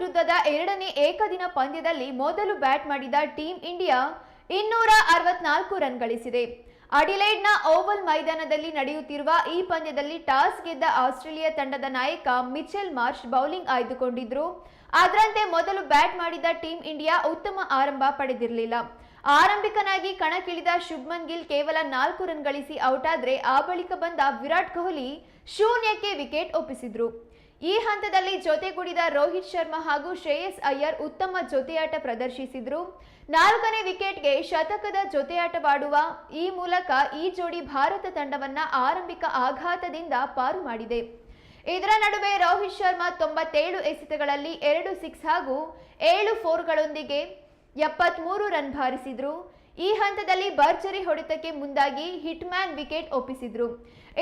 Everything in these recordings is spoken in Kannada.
ವಿರುದ್ಧದ ಎರಡನೇ ಏಕದಿನ ಪಂದ್ಯದಲ್ಲಿ ಮೊದಲು ಬ್ಯಾಟ್ ಮಾಡಿದ ಟೀಂ ಇಂಡಿಯಾ ಇನ್ನೂರ ಅರವತ್ನಾಲ್ಕು ರನ್ ಗಳಿಸಿದೆ. ಅಡಿಲೈಡ್ನ ಓವಲ್ ಮೈದಾನದಲ್ಲಿ ನಡೆಯುತ್ತಿರುವ ಈ ಪಂದ್ಯದಲ್ಲಿ ಟಾಸ್ ಗೆದ್ದ ಆಸ್ಟ್ರೇಲಿಯಾ ತಂಡದ ನಾಯಕ ಮಿಚೆಲ್ ಮಾರ್ಷ್ ಬೌಲಿಂಗ್ ಆಯ್ದುಕೊಂಡಿದ್ರು. ಅದರಂತೆ ಮೊದಲು ಬ್ಯಾಟ್ ಮಾಡಿದ ಟೀಂ ಇಂಡಿಯಾ ಉತ್ತಮ ಆರಂಭ ಪಡೆದಿರಲಿಲ್ಲ. ಆರಂಭಿಕನಾಗಿ ಕಣಕ್ಕಿಳಿದ ಶುಭ್ಮನ್ ಗಿಲ್ ಕೇವಲ ನಾಲ್ಕು ರನ್ ಗಳಿಸಿ ಔಟ್ ಆದ್ರೆ ಆ ಬಳಿಕ ಬಂದ ವಿರಾಟ್ ಕೊಹ್ಲಿ ಶೂನ್ಯಕ್ಕೆ ವಿಕೆಟ್ ಒಪ್ಪಿಸಿದ್ರು. ಈ ಹಂತದಲ್ಲಿ ಜೊತೆಗೂಡಿದ ರೋಹಿತ್ ಶರ್ಮಾ ಹಾಗೂ ಶ್ರೇಯಸ್ ಅಯ್ಯರ್ ಉತ್ತಮ ಜೊತೆಯಾಟ ಪ್ರದರ್ಶಿಸಿದ್ರು. ನಾಲ್ಕನೇ ವಿಕೆಟ್ಗೆ ಶತಕದ ಜೊತೆಯಾಟವಾಡುವ ಈ ಮೂಲಕ ಈ ಜೋಡಿ ಭಾರತ ತಂಡವನ್ನ ಆರಂಭಿಕ ಆಘಾತದಿಂದ ಪಾರು ಮಾಡಿದೆ. ಇದರ ನಡುವೆ ರೋಹಿತ್ ಶರ್ಮಾ ತೊಂಬತ್ತೇಳು ಎಸೆತಗಳಲ್ಲಿ ಎರಡು ಸಿಕ್ಸ್ ಹಾಗೂ ಏಳು ಫೋರ್ಗಳೊಂದಿಗೆ ಎಪ್ಪತ್ಮೂರು ರನ್ ಬಾರಿಸಿದ್ರು. ಈ ಹಂತದಲ್ಲಿ ಭರ್ಜರಿ ಹೊಡೆತಕ್ಕೆ ಮುಂದಾಗಿ ಹಿಟ್ಮ್ಯಾನ್ ವಿಕೆಟ್ ಒಪ್ಪಿಸಿದ್ರು.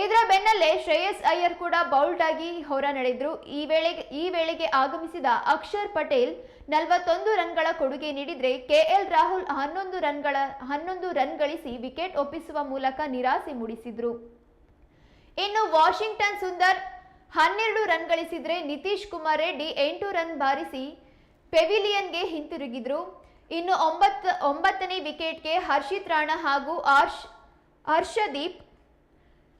ಇದರ ಬೆನ್ನಲ್ಲೇ ಶ್ರೇಯಸ್ ಅಯ್ಯರ್ ಕೂಡ ಬೌಲ್ಡ್ ಆಗಿ ಹೊರ ನಡೆದ್ರು. ಈ ವೇಳೆಗೆ ಈ ವೇಳೆಗೆ ಆಗಮಿಸಿದ ಅಕ್ಷರ್ ಪಟೇಲ್ ನಲವತ್ತೊಂದು ರನ್ಗಳ ಕೊಡುಗೆ ನೀಡಿದ್ರೆ ಕೆಎಲ್ ರಾಹುಲ್ ಹನ್ನೊಂದು ರನ್ಗಳ, ಹನ್ನೊಂದು ರನ್ ಗಳಿಸಿ ವಿಕೆಟ್ ಒಪ್ಪಿಸುವ ಮೂಲಕ ನಿರಾಸೆ ಮೂಡಿಸಿದ್ರು. ಇನ್ನು ವಾಷಿಂಗ್ಟನ್ ಸುಂದರ್ ಹನ್ನೆರಡು ರನ್ ಗಳಿಸಿದ್ರೆ ನಿತೀಶ್ ಕುಮಾರ್ ರೆಡ್ಡಿ ಎಂಟು ರನ್ ಬಾರಿಸಿ ಪೆವಿಲಿಯನ್ಗೆ ಹಿಂತಿರುಗಿದ್ರು. ಇನ್ನು ಒಂಬತ್ತು, ಒಂಬತ್ತನೇ ವಿಕೆಟ್ಗೆ ಹರ್ಷಿತ್ ರಾಣಾ ಹಾಗೂ ಹರ್ಷ್, ಹರ್ಷದೀಪ್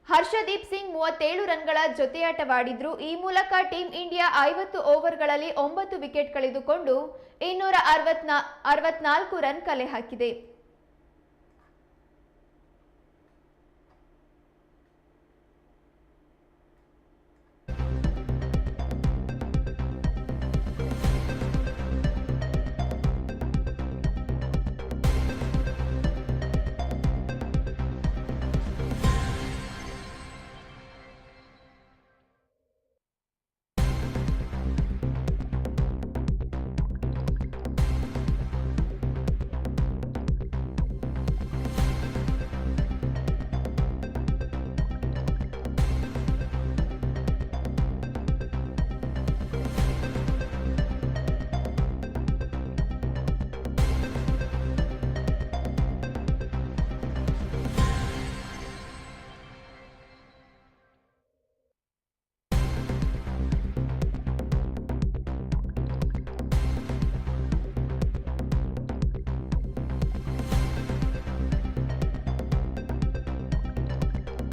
ಹರ್ಷದೀಪ್ ಸಿಂಗ್ ಮೂವತ್ತೇಳು ರನ್ಗಳ ಜೊತೆಯಾಟವಾಡಿದ್ರು. ಈ ಮೂಲಕ ಟೀಂ ಇಂಡಿಯಾ ಐವತ್ತು ಓವರ್ಗಳಲ್ಲಿ ಒಂಬತ್ತು ವಿಕೆಟ್ ಕಳೆದುಕೊಂಡು ಇನ್ನೂರ ಅರವತ್ನಾ, ಅರವತ್ನಾಲ್ಕು ರನ್ ಕಲೆ ಹಾಕಿದೆ.